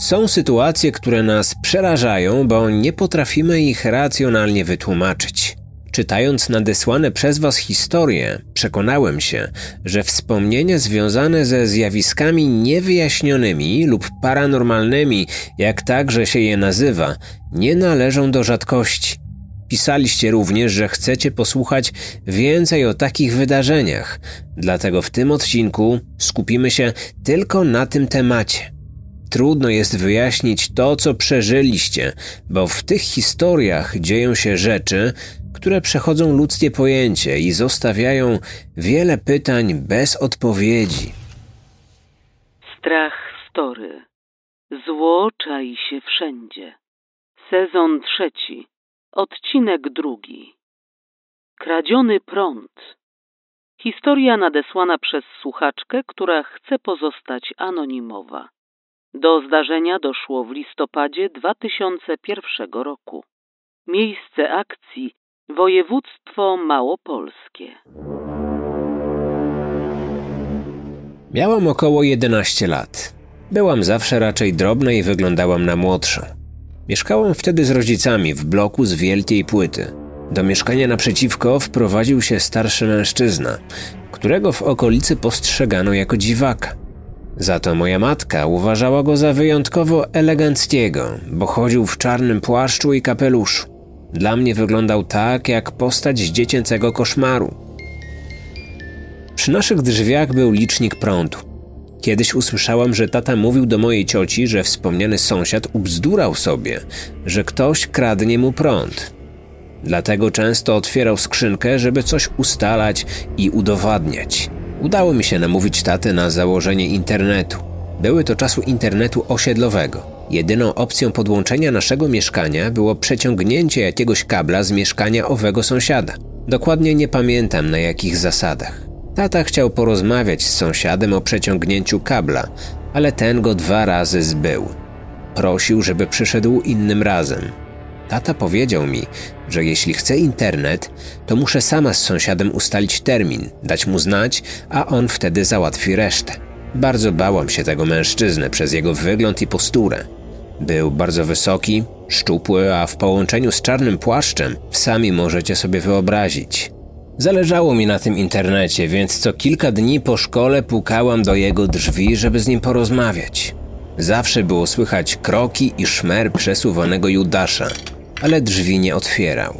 Są sytuacje, które nas przerażają, bo nie potrafimy ich racjonalnie wytłumaczyć. Czytając nadesłane przez Was historie, przekonałem się, że wspomnienia związane ze zjawiskami niewyjaśnionymi lub paranormalnymi, jak także się je nazywa, nie należą do rzadkości. Pisaliście również, że chcecie posłuchać więcej o takich wydarzeniach, dlatego w tym odcinku skupimy się tylko na tym temacie. Trudno jest wyjaśnić to, co przeżyliście, bo w tych historiach dzieją się rzeczy, które przechodzą ludzkie pojęcie i zostawiają wiele pytań bez odpowiedzi. Strach story. Zło czai się wszędzie. Sezon trzeci. Odcinek drugi. Kradziony prąd. Historia nadesłana przez słuchaczkę, która chce pozostać anonimowa. Do zdarzenia doszło w listopadzie 2001 roku. Miejsce akcji województwo małopolskie. Miałam około 11 lat. Byłam zawsze raczej drobna i wyglądałam na młodszą. Mieszkałam wtedy z rodzicami w bloku z wielkiej płyty. Do mieszkania naprzeciwko wprowadził się starszy mężczyzna, którego w okolicy postrzegano jako dziwaka. Za to moja matka uważała go za wyjątkowo eleganckiego, bo chodził w czarnym płaszczu i kapeluszu. Dla mnie wyglądał tak, jak postać z dziecięcego koszmaru. Przy naszych drzwiach był licznik prądu. Kiedyś usłyszałam, że tata mówił do mojej cioci, że wspomniany sąsiad ubzdurał sobie, że ktoś kradnie mu prąd. Dlatego często otwierał skrzynkę, żeby coś ustalać i udowadniać. Udało mi się namówić tatę na założenie internetu. Były to czasu internetu osiedlowego. Jedyną opcją podłączenia naszego mieszkania było przeciągnięcie jakiegoś kabla z mieszkania owego sąsiada. Dokładnie nie pamiętam na jakich zasadach. Tata chciał porozmawiać z sąsiadem o przeciągnięciu kabla, ale ten go dwa razy zbył. Prosił, żeby przyszedł innym razem. Tata powiedział mi, że jeśli chcę internet, to muszę sama z sąsiadem ustalić termin, dać mu znać, a on wtedy załatwi resztę. Bardzo bałam się tego mężczyzny przez jego wygląd i posturę. Był bardzo wysoki, szczupły, a w połączeniu z czarnym płaszczem sami możecie sobie wyobrazić. Zależało mi na tym internecie, więc co kilka dni po szkole pukałam do jego drzwi, żeby z nim porozmawiać. Zawsze było słychać kroki i szmer przesuwanego Judasza, ale drzwi nie otwierał.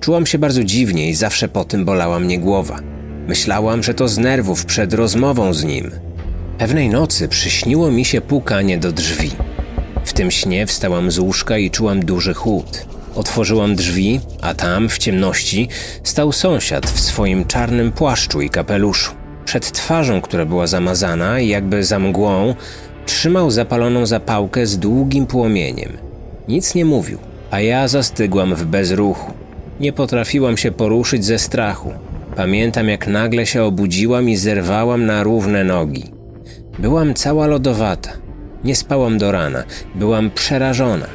Czułam się bardzo dziwnie i zawsze po tym bolała mnie głowa. Myślałam, że to z nerwów przed rozmową z nim. Pewnej nocy przyśniło mi się pukanie do drzwi. W tym śnie wstałam z łóżka i czułam duży chłód. Otworzyłam drzwi, a tam, w ciemności, stał sąsiad w swoim czarnym płaszczu i kapeluszu. Przed twarzą, która była zamazana i jakby za mgłą, trzymał zapaloną zapałkę z długim płomieniem. Nic nie mówił, a ja zastygłam w bezruchu. Nie potrafiłam się poruszyć ze strachu. Pamiętam, jak nagle się obudziłam i zerwałam na równe nogi. Byłam cała lodowata. Nie spałam do rana. Byłam przerażona.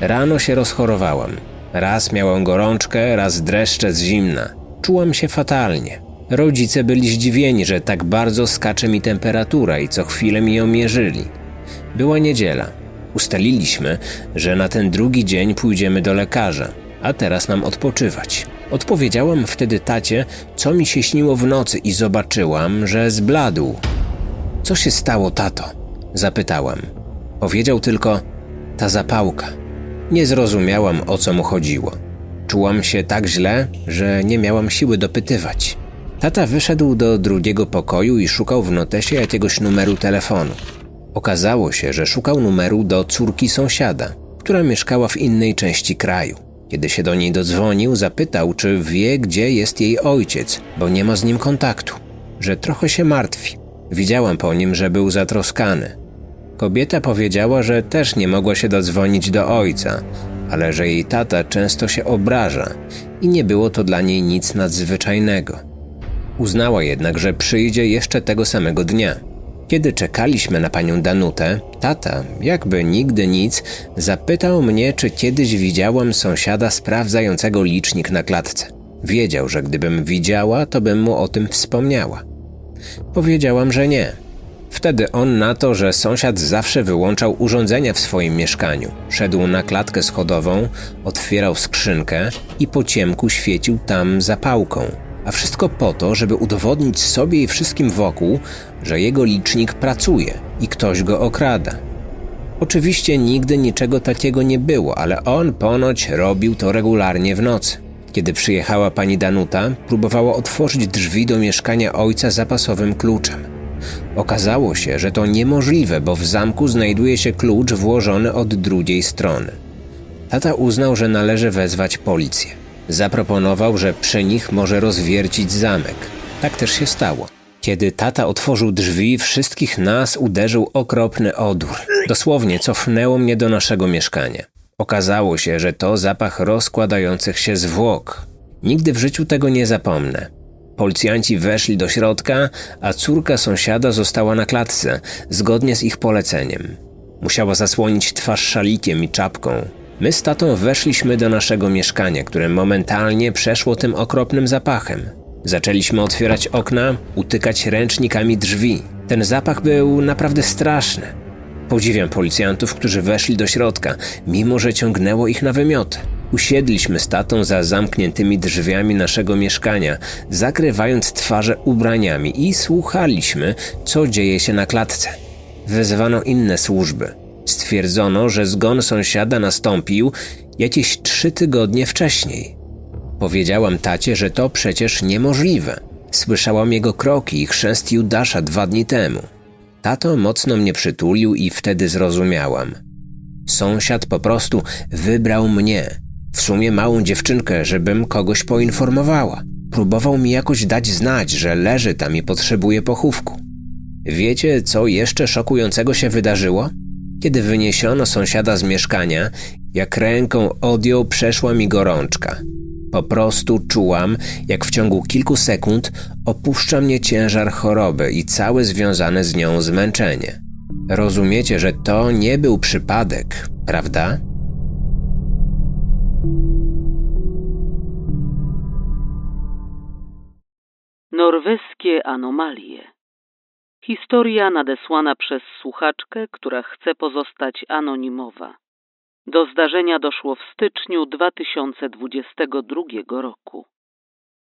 Rano się rozchorowałam. Raz miałam gorączkę, raz dreszcze z zimna. Czułam się fatalnie. Rodzice byli zdziwieni, że tak bardzo skacze mi temperatura i co chwilę mi ją mierzyli. Była niedziela. Ustaliliśmy, że na ten drugi dzień pójdziemy do lekarza, a teraz mam odpoczywać. Odpowiedziałam wtedy tacie, co mi się śniło w nocy i zobaczyłam, że zbladł. Co się stało, tato? Zapytałam. Powiedział tylko: Ta zapałka. Nie zrozumiałam, o co mu chodziło. Czułam się tak źle, że nie miałam siły dopytywać. Tata wyszedł do drugiego pokoju i szukał w notesie jakiegoś numeru telefonu. Okazało się, że szukał numeru do córki sąsiada, która mieszkała w innej części kraju. Kiedy się do niej dodzwonił, zapytał, czy wie, gdzie jest jej ojciec, bo nie ma z nim kontaktu, że trochę się martwi. Widziałam po nim, że był zatroskany. Kobieta powiedziała, że też nie mogła się dodzwonić do ojca, ale że jej tata często się obraża i nie było to dla niej nic nadzwyczajnego. Uznała jednak, że przyjdzie jeszcze tego samego dnia. Kiedy czekaliśmy na panią Danutę, tata, jakby nigdy nic, zapytał mnie, czy kiedyś widziałam sąsiada sprawdzającego licznik na klatce. Wiedział, że gdybym widziała, to bym mu o tym wspomniała. Powiedziałam, że nie. Wtedy on na to, że sąsiad zawsze wyłączał urządzenia w swoim mieszkaniu. Szedł na klatkę schodową, otwierał skrzynkę i po ciemku świecił tam zapałką. A wszystko po to, żeby udowodnić sobie i wszystkim wokół, że jego licznik pracuje i ktoś go okrada. Oczywiście nigdy niczego takiego nie było, ale on ponoć robił to regularnie w nocy. Kiedy przyjechała pani Danuta, próbowała otworzyć drzwi do mieszkania ojca zapasowym kluczem. Okazało się, że to niemożliwe, bo w zamku znajduje się klucz włożony od drugiej strony. Tata uznał, że należy wezwać policję. Zaproponował, że przy nich może rozwiercić zamek. Tak też się stało. Kiedy tata otworzył drzwi, wszystkich nas uderzył okropny odór. Dosłownie cofnęło mnie do naszego mieszkania. Okazało się, że to zapach rozkładających się zwłok. Nigdy w życiu tego nie zapomnę. Policjanci weszli do środka, a córka sąsiada została na klatce, zgodnie z ich poleceniem. Musiała zasłonić twarz szalikiem i czapką. My z tatą weszliśmy do naszego mieszkania, które momentalnie przeszło tym okropnym zapachem. Zaczęliśmy otwierać okna, utykać ręcznikami drzwi. Ten zapach był naprawdę straszny. Podziwiam policjantów, którzy weszli do środka, mimo że ciągnęło ich na wymioty. Usiedliśmy z tatą za zamkniętymi drzwiami naszego mieszkania, zakrywając twarze ubraniami i słuchaliśmy, co dzieje się na klatce. Wezwano inne służby. Stwierdzono, że zgon sąsiada nastąpił jakieś trzy tygodnie wcześniej. Powiedziałam tacie, że to przecież niemożliwe. Słyszałam jego kroki i chrzest Judasza dwa dni temu. Tato mocno mnie przytulił i wtedy zrozumiałam. Sąsiad po prostu wybrał mnie. W sumie małą dziewczynkę, żebym kogoś poinformowała. Próbował mi jakoś dać znać, że leży tam i potrzebuje pochówku. Wiecie, co jeszcze szokującego się wydarzyło? Kiedy wyniesiono sąsiada z mieszkania, jak ręką odjął, przeszła mi gorączka. Po prostu czułam, jak w ciągu kilku sekund opuszcza mnie ciężar choroby i całe związane z nią zmęczenie. Rozumiecie, że to nie był przypadek, prawda? Norweskie anomalie. Historia nadesłana przez słuchaczkę, która chce pozostać anonimowa. Do zdarzenia doszło w styczniu 2022 roku.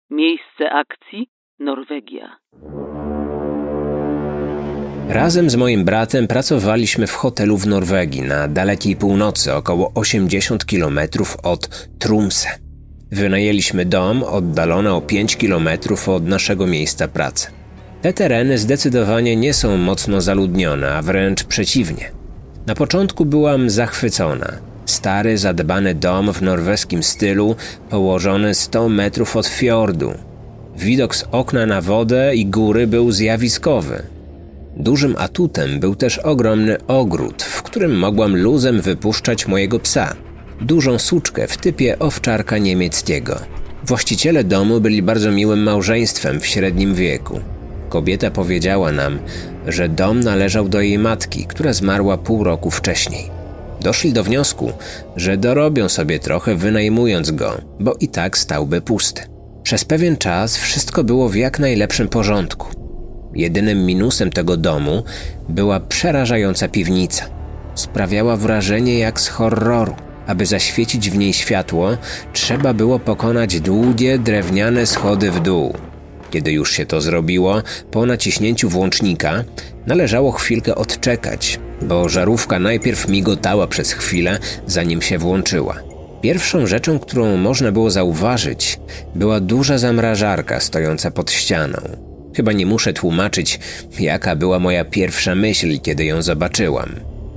Miejsce akcji Norwegia. Razem z moim bratem pracowaliśmy w hotelu w Norwegii na dalekiej północy, około 80 km od Trumse. Wynajęliśmy dom oddalony o 5 km od naszego miejsca pracy. Te tereny zdecydowanie nie są mocno zaludnione, a wręcz przeciwnie. Na początku byłam zachwycona. Stary, zadbany dom w norweskim stylu, położony 100 metrów od fiordu. Widok z okna na wodę i góry był zjawiskowy. Dużym atutem był też ogromny ogród, w którym mogłam luzem wypuszczać mojego psa. Dużą suczkę w typie owczarka niemieckiego. Właściciele domu byli bardzo miłym małżeństwem w średnim wieku. Kobieta powiedziała nam, że dom należał do jej matki, która zmarła pół roku wcześniej. Doszli do wniosku, że dorobią sobie trochę wynajmując go, bo i tak stałby pusty. Przez pewien czas wszystko było w jak najlepszym porządku. Jedynym minusem tego domu była przerażająca piwnica. Sprawiała wrażenie jak z horroru. Aby zaświecić w niej światło, trzeba było pokonać długie drewniane schody w dół. Kiedy już się to zrobiło, po naciśnięciu włącznika należało chwilkę odczekać, bo żarówka najpierw migotała przez chwilę, zanim się włączyła. Pierwszą rzeczą, którą można było zauważyć, była duża zamrażarka stojąca pod ścianą. Chyba nie muszę tłumaczyć, jaka była moja pierwsza myśl, kiedy ją zobaczyłam.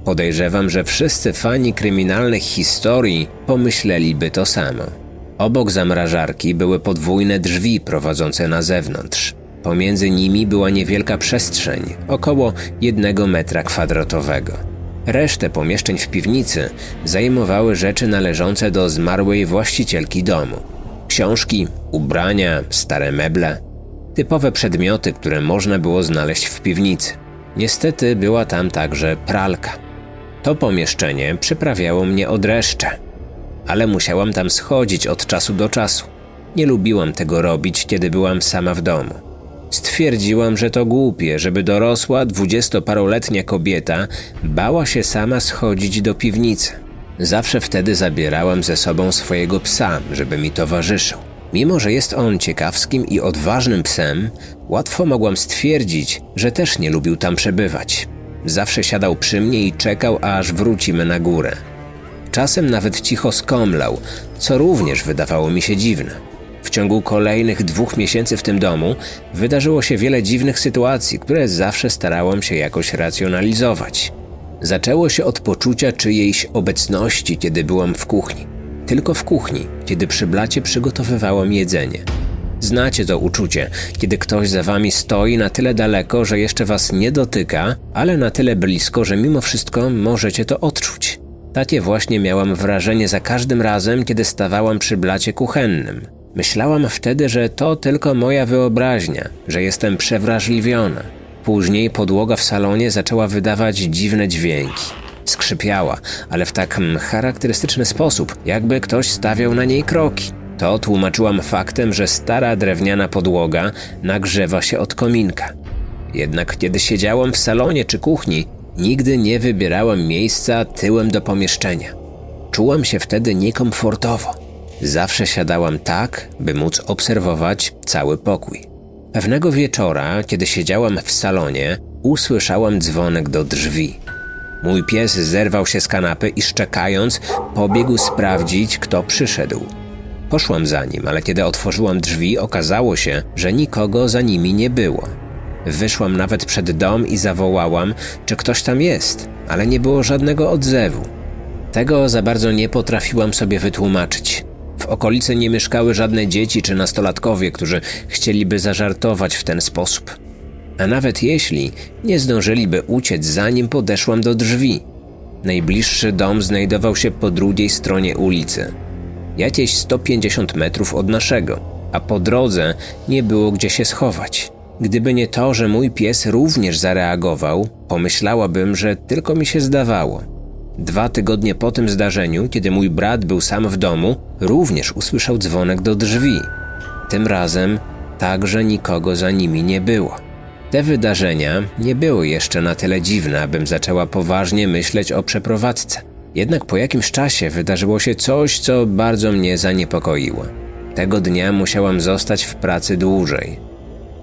Podejrzewam, że wszyscy fani kryminalnych historii pomyśleliby to samo. Obok zamrażarki były podwójne drzwi prowadzące na zewnątrz. Pomiędzy nimi była niewielka przestrzeń, około jednego metra kwadratowego. Resztę pomieszczeń w piwnicy zajmowały rzeczy należące do zmarłej właścicielki domu. Książki, ubrania, stare meble. Typowe przedmioty, które można było znaleźć w piwnicy. Niestety była tam także pralka. To pomieszczenie przyprawiało mnie o dreszcze, ale musiałam tam schodzić od czasu do czasu. Nie lubiłam tego robić, kiedy byłam sama w domu. Stwierdziłam, że to głupie, żeby dorosła, dwudziestoparoletnia kobieta bała się sama schodzić do piwnicy. Zawsze wtedy zabierałam ze sobą swojego psa, żeby mi towarzyszył. Mimo, że jest on ciekawskim i odważnym psem, łatwo mogłam stwierdzić, że też nie lubił tam przebywać. Zawsze siadał przy mnie i czekał, aż wrócimy na górę. Czasem nawet cicho skomlał, co również wydawało mi się dziwne. W ciągu kolejnych dwóch miesięcy w tym domu wydarzyło się wiele dziwnych sytuacji, które zawsze starałam się jakoś racjonalizować. Zaczęło się od poczucia czyjejś obecności, kiedy byłam w kuchni. Tylko w kuchni, kiedy przy blacie przygotowywałam jedzenie. Znacie to uczucie, kiedy ktoś za wami stoi na tyle daleko, że jeszcze was nie dotyka, ale na tyle blisko, że mimo wszystko możecie to odczuć. Takie właśnie miałam wrażenie za każdym razem, kiedy stawałam przy blacie kuchennym. Myślałam wtedy, że to tylko moja wyobraźnia, że jestem przewrażliwiona. Później podłoga w salonie zaczęła wydawać dziwne dźwięki. Skrzypiała, ale w tak mm, charakterystyczny sposób, jakby ktoś stawiał na niej kroki. To tłumaczyłam faktem, że stara drewniana podłoga nagrzewa się od kominka. Jednak kiedy siedziałam w salonie czy kuchni, nigdy nie wybierałam miejsca tyłem do pomieszczenia. Czułam się wtedy niekomfortowo. Zawsze siadałam tak, by móc obserwować cały pokój. Pewnego wieczora, kiedy siedziałam w salonie, usłyszałam dzwonek do drzwi. Mój pies zerwał się z kanapy i szczekając, pobiegł sprawdzić, kto przyszedł. Poszłam za nim, ale kiedy otworzyłam drzwi, okazało się, że nikogo za nimi nie było. Wyszłam nawet przed dom i zawołałam, czy ktoś tam jest, ale nie było żadnego odzewu. Tego za bardzo nie potrafiłam sobie wytłumaczyć. W okolicy nie mieszkały żadne dzieci czy nastolatkowie, którzy chcieliby zażartować w ten sposób. A nawet jeśli, nie zdążyliby uciec zanim podeszłam do drzwi. Najbliższy dom znajdował się po drugiej stronie ulicy. Jakieś 150 metrów od naszego, a po drodze nie było gdzie się schować. Gdyby nie to, że mój pies również zareagował, pomyślałabym, że tylko mi się zdawało. Dwa tygodnie po tym zdarzeniu, kiedy mój brat był sam w domu, również usłyszał dzwonek do drzwi. Tym razem także nikogo za nimi nie było. Te wydarzenia nie były jeszcze na tyle dziwne, abym zaczęła poważnie myśleć o przeprowadzce. Jednak po jakimś czasie wydarzyło się coś, co bardzo mnie zaniepokoiło. Tego dnia musiałam zostać w pracy dłużej.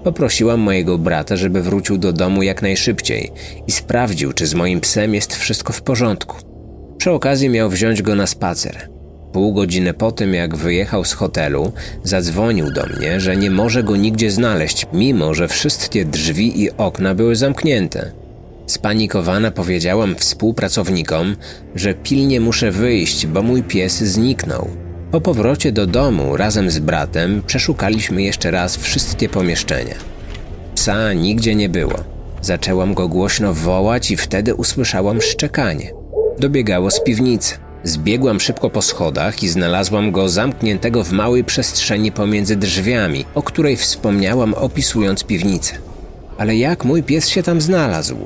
Poprosiłam mojego brata, żeby wrócił do domu jak najszybciej i sprawdził, czy z moim psem jest wszystko w porządku. Przy okazji miał wziąć go na spacer. Pół godziny po tym, jak wyjechał z hotelu, zadzwonił do mnie, że nie może go nigdzie znaleźć, mimo że wszystkie drzwi i okna były zamknięte. Spanikowana powiedziałam współpracownikom, że pilnie muszę wyjść, bo mój pies zniknął. Po powrocie do domu razem z bratem przeszukaliśmy jeszcze raz wszystkie pomieszczenia. Psa nigdzie nie było. Zaczęłam go głośno wołać i wtedy usłyszałam szczekanie. Dobiegało z piwnicy. Zbiegłam szybko po schodach i znalazłam go zamkniętego w małej przestrzeni pomiędzy drzwiami, o której wspomniałam opisując piwnicę. Ale jak mój pies się tam znalazł?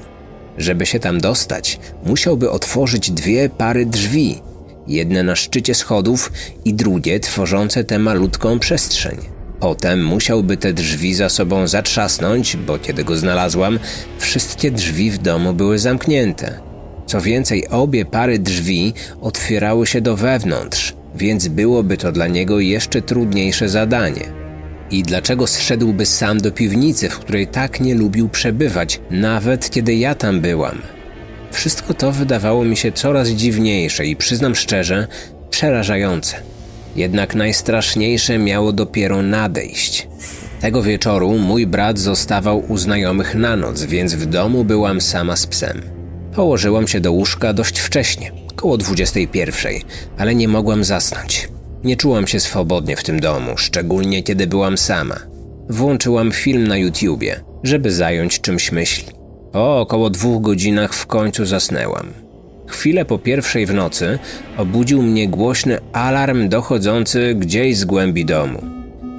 Żeby się tam dostać, musiałby otworzyć dwie pary drzwi, jedne na szczycie schodów i drugie tworzące tę malutką przestrzeń. Potem musiałby te drzwi za sobą zatrzasnąć, bo kiedy go znalazłam, wszystkie drzwi w domu były zamknięte. Co więcej, obie pary drzwi otwierały się do wewnątrz, więc byłoby to dla niego jeszcze trudniejsze zadanie. I dlaczego zszedłby sam do piwnicy, w której tak nie lubił przebywać, nawet kiedy ja tam byłam? Wszystko to wydawało mi się coraz dziwniejsze i przyznam szczerze, przerażające. Jednak najstraszniejsze miało dopiero nadejść. Tego wieczoru mój brat zostawał u znajomych na noc, więc w domu byłam sama z psem. Położyłam się do łóżka dość wcześnie, koło 21, ale nie mogłam zasnąć. Nie czułam się swobodnie w tym domu, szczególnie kiedy byłam sama. Włączyłam film na YouTubie, żeby zająć czymś myśli. Po około dwóch godzinach w końcu zasnęłam. Chwilę po pierwszej w nocy obudził mnie głośny alarm dochodzący gdzieś z głębi domu.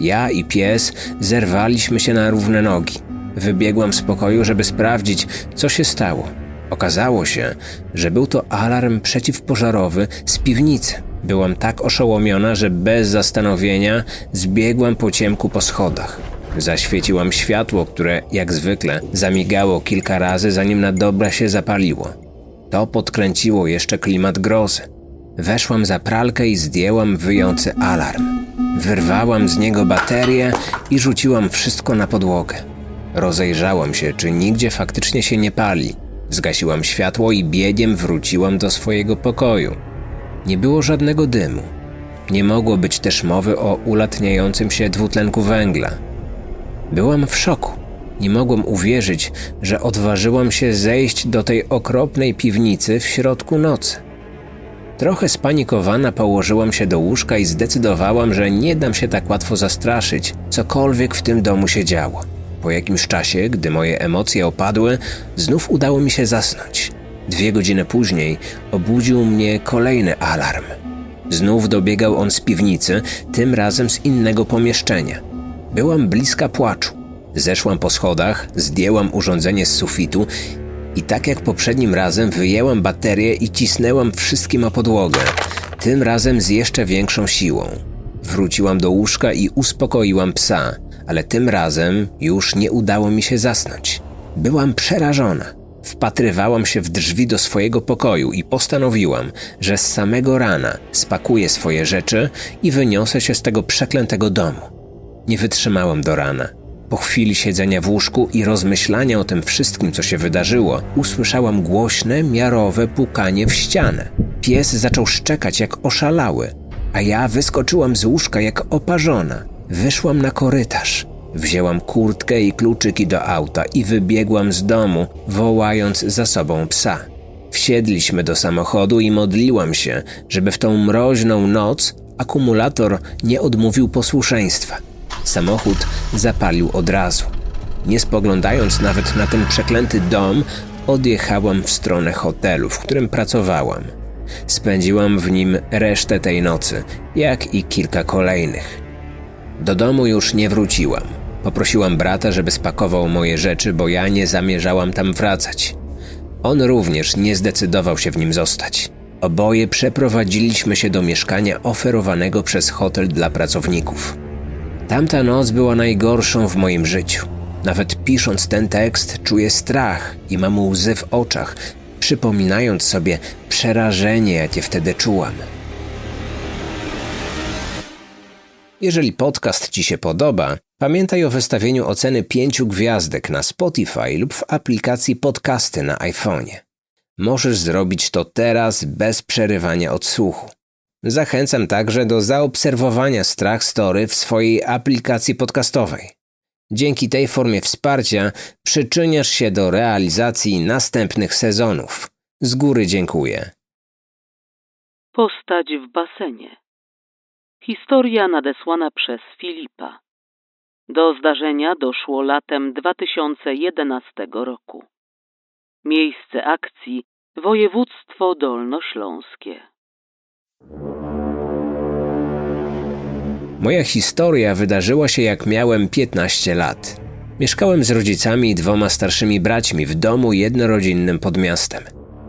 Ja i pies zerwaliśmy się na równe nogi. Wybiegłam z pokoju, żeby sprawdzić, co się stało. Okazało się, że był to alarm przeciwpożarowy z piwnicy. Byłam tak oszołomiona, że bez zastanowienia zbiegłam po ciemku po schodach. Zaświeciłam światło, które, jak zwykle, zamigało kilka razy, zanim na dobre się zapaliło. To podkręciło jeszcze klimat grozy. Weszłam za pralkę i zdjęłam wyjący alarm. Wyrwałam z niego baterię i rzuciłam wszystko na podłogę. Rozejrzałam się, czy nigdzie faktycznie się nie pali. Zgasiłam światło i biegiem wróciłam do swojego pokoju. Nie było żadnego dymu. Nie mogło być też mowy o ulatniającym się dwutlenku węgla. Byłam w szoku. Nie mogłem uwierzyć, że odważyłam się zejść do tej okropnej piwnicy w środku nocy. Trochę spanikowana położyłam się do łóżka i zdecydowałam, że nie dam się tak łatwo zastraszyć, cokolwiek w tym domu się działo. Po jakimś czasie, gdy moje emocje opadły, znów udało mi się zasnąć. Dwie godziny później obudził mnie kolejny alarm. Znów dobiegał on z piwnicy, tym razem z innego pomieszczenia. Byłam bliska płaczu. Zeszłam po schodach, zdjęłam urządzenie z sufitu i tak jak poprzednim razem wyjęłam baterię i cisnęłam wszystkim o podłogę, tym razem z jeszcze większą siłą. Wróciłam do łóżka i uspokoiłam psa, ale tym razem już nie udało mi się zasnąć. Byłam przerażona. Wpatrywałam się w drzwi do swojego pokoju i postanowiłam, że z samego rana spakuję swoje rzeczy i wyniosę się z tego przeklętego domu. Nie wytrzymałam do rana. Po chwili siedzenia w łóżku i rozmyślania o tym wszystkim, co się wydarzyło, usłyszałam głośne, miarowe pukanie w ścianę. Pies zaczął szczekać jak oszalały, a ja wyskoczyłam z łóżka jak oparzona. Wyszłam na korytarz. Wzięłam kurtkę i kluczyki do auta i wybiegłam z domu, wołając za sobą psa. Wsiedliśmy do samochodu i modliłam się, żeby w tą mroźną noc akumulator nie odmówił posłuszeństwa. Samochód zapalił od razu. Nie spoglądając nawet na ten przeklęty dom, odjechałam w stronę hotelu, w którym pracowałam. Spędziłam w nim resztę tej nocy, jak i kilka kolejnych. Do domu już nie wróciłam. Poprosiłam brata, żeby spakował moje rzeczy, bo ja nie zamierzałam tam wracać. On również nie zdecydował się w nim zostać. Oboje przeprowadziliśmy się do mieszkania oferowanego przez hotel dla pracowników. Tamta noc była najgorszą w moim życiu. Nawet pisząc ten tekst, czuję strach i mam łzy w oczach, przypominając sobie przerażenie, jakie wtedy czułam. Jeżeli podcast Ci się podoba, pamiętaj o wystawieniu oceny pięciu gwiazdek na Spotify lub w aplikacji podcasty na iPhone'ie. Możesz zrobić to teraz bez przerywania odsłuchu. Zachęcam także do zaobserwowania Strach Story w swojej aplikacji podcastowej. Dzięki tej formie wsparcia przyczyniasz się do realizacji następnych sezonów. Z góry dziękuję. Postać w basenie. Historia nadesłana przez Filipa. Do zdarzenia doszło latem 2011 roku. Miejsce akcji województwo dolnośląskie. Moja historia wydarzyła się jak miałem 15 lat. Mieszkałem z rodzicami i dwoma starszymi braćmi w domu jednorodzinnym pod miastem.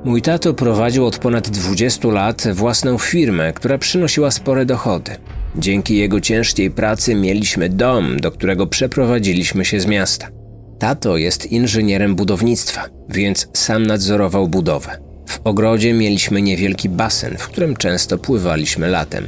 Mój tato prowadził od ponad 20 lat własną firmę, która przynosiła spore dochody. Dzięki jego ciężkiej pracy mieliśmy dom, do którego przeprowadziliśmy się z miasta. Tato jest inżynierem budownictwa, więc sam nadzorował budowę. W ogrodzie mieliśmy niewielki basen, w którym często pływaliśmy latem.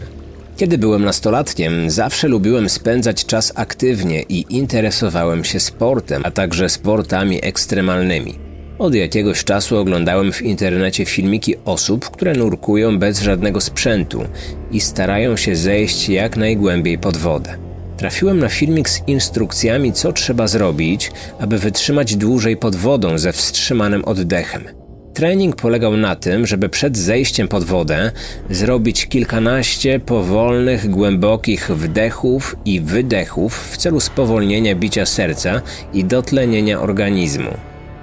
Kiedy byłem nastolatkiem, zawsze lubiłem spędzać czas aktywnie i interesowałem się sportem, a także sportami ekstremalnymi. Od jakiegoś czasu oglądałem w internecie filmiki osób, które nurkują bez żadnego sprzętu i starają się zejść jak najgłębiej pod wodę. Trafiłem na filmik z instrukcjami, co trzeba zrobić, aby wytrzymać dłużej pod wodą ze wstrzymanym oddechem. Trening polegał na tym, żeby przed zejściem pod wodę zrobić kilkanaście powolnych, głębokich wdechów i wydechów w celu spowolnienia bicia serca i dotlenienia organizmu.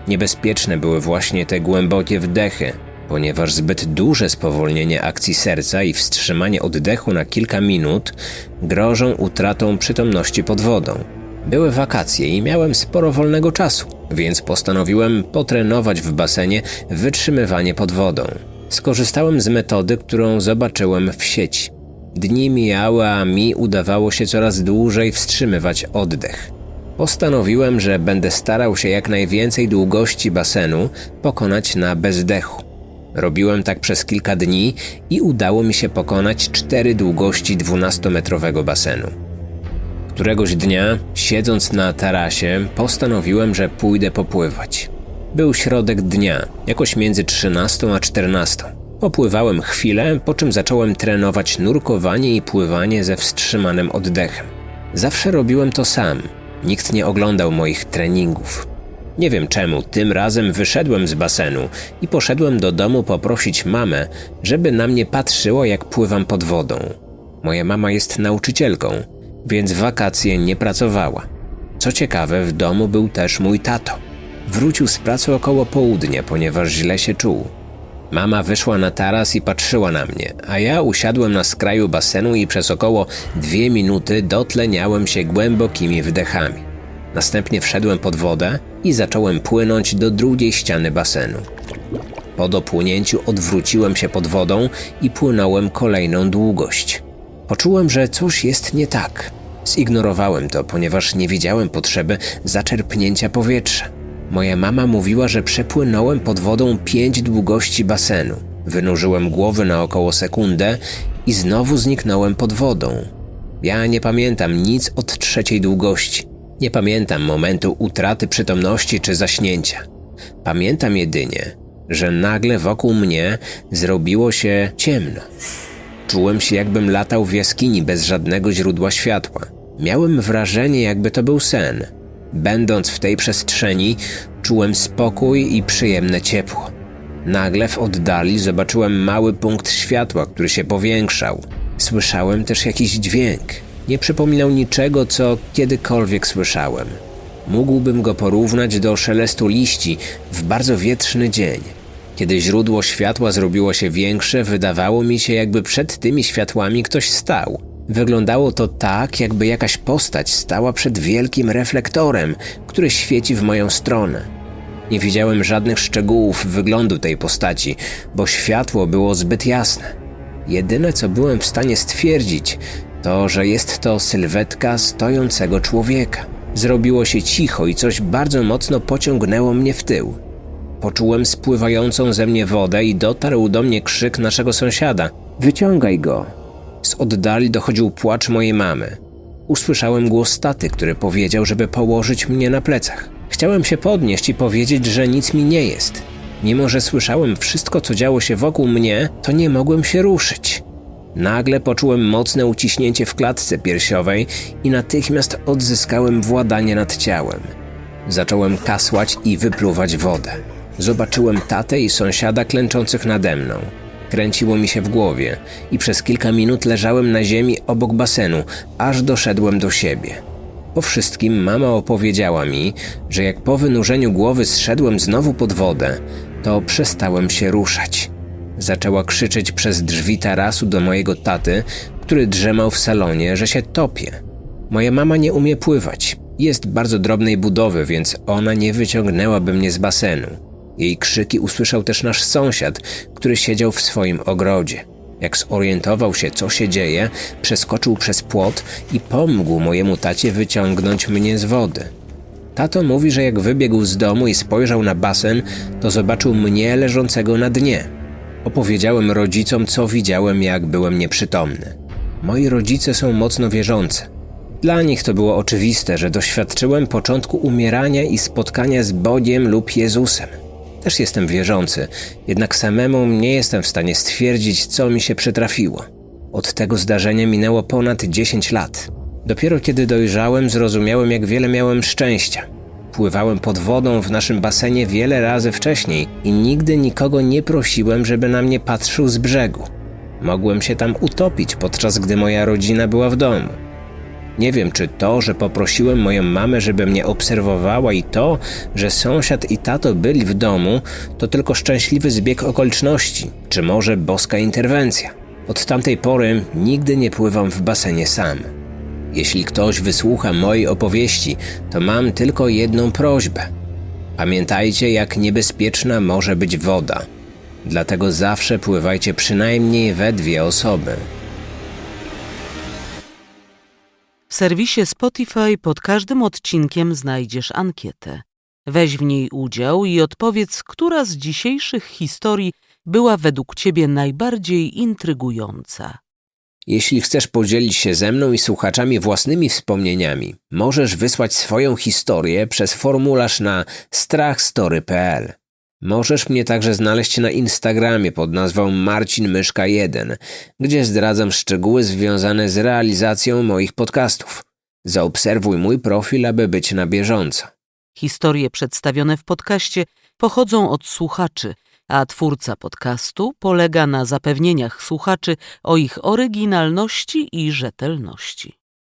Niebezpieczne były właśnie te głębokie wdechy, ponieważ zbyt duże spowolnienie akcji serca i wstrzymanie oddechu na kilka minut grożą utratą przytomności pod wodą. Były wakacje i miałem sporo wolnego czasu, więc postanowiłem potrenować w basenie wytrzymywanie pod wodą. Skorzystałem z metody, którą zobaczyłem w sieci. Dni mijały, a mi udawało się coraz dłużej wstrzymywać oddech. Postanowiłem, że będę starał się jak najwięcej długości basenu pokonać na bezdechu. Robiłem tak przez kilka dni i udało mi się pokonać cztery długości 12-metrowego basenu. Któregoś dnia, siedząc na tarasie, postanowiłem, że pójdę popływać. Był środek dnia, jakoś między 13 a 14. Popływałem chwilę, po czym zacząłem trenować nurkowanie i pływanie ze wstrzymanym oddechem. Zawsze robiłem to sam. Nikt nie oglądał moich treningów. Nie wiem czemu, tym razem wyszedłem z basenu i poszedłem do domu poprosić mamę, żeby na mnie patrzyła, jak pływam pod wodą. Moja mama jest nauczycielką, więc wakacje nie pracowała. Co ciekawe, w domu był też mój tato. Wrócił z pracy około południa, ponieważ źle się czuł. Mama wyszła na taras i patrzyła na mnie, a ja usiadłem na skraju basenu i przez około dwie minuty dotleniałem się głębokimi wdechami. Następnie wszedłem pod wodę i zacząłem płynąć do drugiej ściany basenu. Po dopłynięciu odwróciłem się pod wodą i płynąłem kolejną długość. Poczułem, że coś jest nie tak. Zignorowałem to, ponieważ nie widziałem potrzeby zaczerpnięcia powietrza. Moja mama mówiła, że przepłynąłem pod wodą pięć długości basenu. Wynurzyłem głowy na około sekundę i znowu zniknąłem pod wodą. Ja nie pamiętam nic od trzeciej długości. Nie pamiętam momentu utraty przytomności czy zaśnięcia. Pamiętam jedynie, że nagle wokół mnie zrobiło się ciemno. Czułem się, jakbym latał w jaskini bez żadnego źródła światła. Miałem wrażenie, jakby to był sen. Będąc w tej przestrzeni, czułem spokój i przyjemne ciepło. Nagle w oddali zobaczyłem mały punkt światła, który się powiększał. Słyszałem też jakiś dźwięk. Nie przypominał niczego, co kiedykolwiek słyszałem. Mógłbym go porównać do szelestu liści w bardzo wietrzny dzień. Kiedy źródło światła zrobiło się większe, wydawało mi się, jakby przed tymi światłami ktoś stał. Wyglądało to tak, jakby jakaś postać stała przed wielkim reflektorem, który świeci w moją stronę. Nie widziałem żadnych szczegółów wyglądu tej postaci, bo światło było zbyt jasne. Jedyne, co byłem w stanie stwierdzić, to, że jest to sylwetka stojącego człowieka. Zrobiło się cicho i coś bardzo mocno pociągnęło mnie w tył. Poczułem spływającą ze mnie wodę i dotarł do mnie krzyk naszego sąsiada: Wyciągaj go! Z oddali dochodził płacz mojej mamy. Usłyszałem głos taty, który powiedział, żeby położyć mnie na plecach. Chciałem się podnieść i powiedzieć, że nic mi nie jest. Mimo, że słyszałem wszystko, co działo się wokół mnie, to nie mogłem się ruszyć. Nagle poczułem mocne uciśnięcie w klatce piersiowej i natychmiast odzyskałem władanie nad ciałem. Zacząłem kasłać i wypluwać wodę. Zobaczyłem tatę i sąsiada klęczących nade mną. Kręciło mi się w głowie i przez kilka minut leżałem na ziemi obok basenu, aż doszedłem do siebie. Po wszystkim mama opowiedziała mi, że jak po wynurzeniu głowy zszedłem znowu pod wodę, to przestałem się ruszać. Zaczęła krzyczeć przez drzwi tarasu do mojego taty, który drzemał w salonie, że się topię. Moja mama nie umie pływać. Jest bardzo drobnej budowy, więc ona nie wyciągnęłaby mnie z basenu. Jej krzyki usłyszał też nasz sąsiad, który siedział w swoim ogrodzie. Jak zorientował się, co się dzieje, przeskoczył przez płot i pomógł mojemu tacie wyciągnąć mnie z wody. Tato mówi, że jak wybiegł z domu i spojrzał na basen, to zobaczył mnie leżącego na dnie. Opowiedziałem rodzicom, co widziałem, jak byłem nieprzytomny. Moi rodzice są mocno wierzący. Dla nich to było oczywiste, że doświadczyłem początku umierania i spotkania z Bogiem lub Jezusem. Też jestem wierzący, jednak samemu nie jestem w stanie stwierdzić, co mi się przytrafiło. Od tego zdarzenia minęło ponad 10 lat. Dopiero kiedy dojrzałem, zrozumiałem, jak wiele miałem szczęścia. Pływałem pod wodą w naszym basenie wiele razy wcześniej i nigdy nikogo nie prosiłem, żeby na mnie patrzył z brzegu. Mogłem się tam utopić, podczas gdy moja rodzina była w domu. Nie wiem, czy to, że poprosiłem moją mamę, żeby mnie obserwowała i to, że sąsiad i tato byli w domu, to tylko szczęśliwy zbieg okoliczności, czy może boska interwencja. Od tamtej pory nigdy nie pływam w basenie sam. Jeśli ktoś wysłucha mojej opowieści, to mam tylko jedną prośbę. Pamiętajcie, jak niebezpieczna może być woda. Dlatego zawsze pływajcie przynajmniej we dwie osoby. W serwisie Spotify pod każdym odcinkiem znajdziesz ankietę. Weź w niej udział i odpowiedz, która z dzisiejszych historii była według Ciebie najbardziej intrygująca. Jeśli chcesz podzielić się ze mną i słuchaczami własnymi wspomnieniami, możesz wysłać swoją historię przez formularz na strachstory.pl. Możesz mnie także znaleźć na Instagramie pod nazwą Marcin Myszka 1, gdzie zdradzam szczegóły związane z realizacją moich podcastów. Zaobserwuj mój profil, aby być na bieżąco. Historie przedstawione w podcaście pochodzą od słuchaczy, a twórca podcastu polega na zapewnieniach słuchaczy o ich oryginalności i rzetelności.